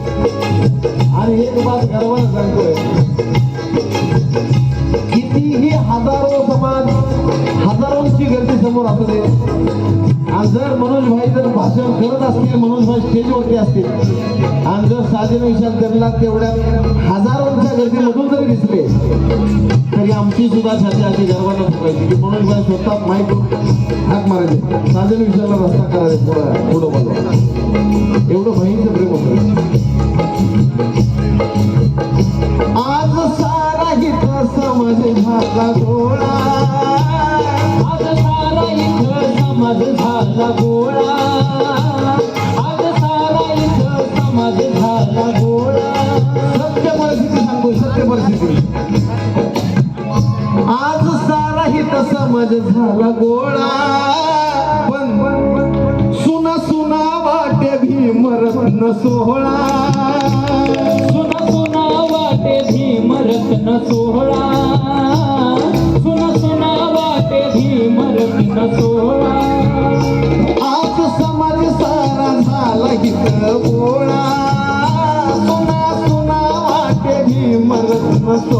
आणि एक बात गर्वानं सांगतोय. कितीही हजारो समाज हजारोंची गर्दी समोर असू दे आणि जर मनोज भाई जर भाषण करत असतील मनोज भाई स्टेजवरती असतील आणि जर साजन विशाल त्यांना तेवढ्या हजारोंच्या गर्दीमधून जरी दिसले तरी आमची सुद्धा छाती अशी गर्वानं ठेवायची की म्हणून भाई स्वतः माईक हाक मारायचे. साजन विचारला रस्ता करायचे थोडा पुढं बोलवा. एवढं भयंकर प्रेम होतं. आज सारा गीत समज झाला गोळा. आज सारा गीत समाज झाला गोळा. समज झाला गोळा? पण सुना सुना वाटे भीम रत्न सोहळा. सुना सुना वाटे भीम रत्न सोहळा. सुना सुना वाटे भीम रत्न सोहळा. आज समाज सारा झाला इथं गोळा. सुना सुना वाटे भीम रत्न सोहळा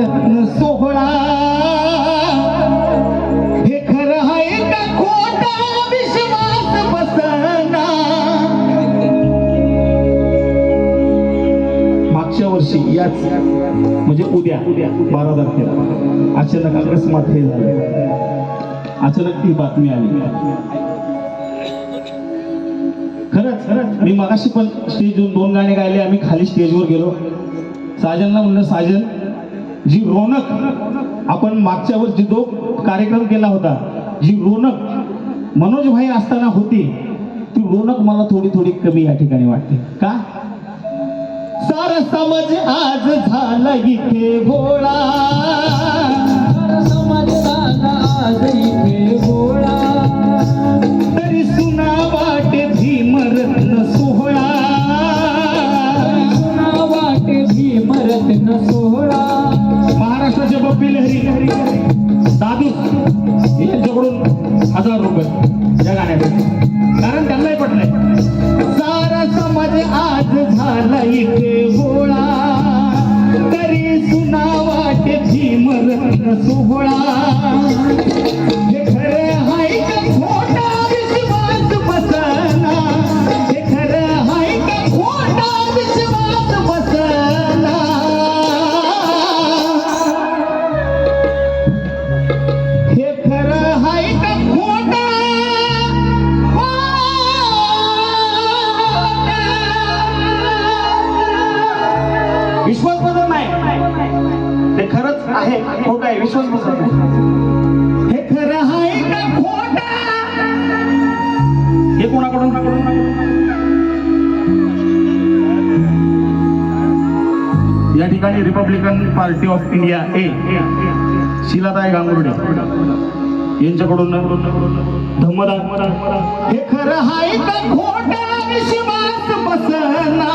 सोहळा. हे खरं आहे का खोटा विश्वास बसना? मागच्या वर्षी याच म्हणजे उद्या उद्या बारा तारखेला अचानक अकस्मात हे झालं. अचानक ती बातमी आली. खरंच खरंच मी मगाशी पण स्टेजवरून दोन गाणे गायले आम्ही खाली स्टेजवर गेलो. साजनला म्हणलं साजन जी रोनक आपण मागच्या वर्षी जो कार्यक्रम केला होता जी रोनक मनोज भाई असताना होती ती रोनक मला थोडी थोडी कमी या ठिकाणी वाटते. का? सारा समज आज झाला इथे गोळा महाराष्ट्राचे बप्पी लहरी दादू यांच्याकडून हजार रुपये. या गाण्यासाठी कारण विश्वास बसत नाही. ते खरंच आहे. हो खोट आहे विश्वास बसत नाही. हे खरं आहे का खोटा? हे कोणाकडून या ठिकाणी Republican Party of India A Shilatai Gangurde यांच्याकडून धम्मदा हे खरं आहे का खोटा? विश्वास बसना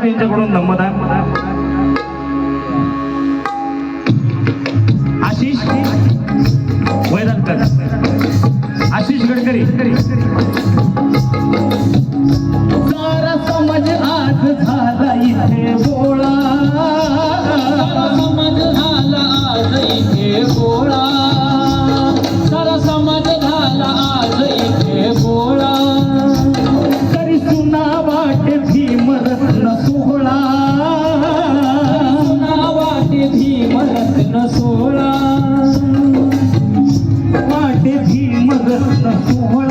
प्रकाश जगताप आहे धम्मदार आशिष वैदनकर. आशिष गडकरी. Santa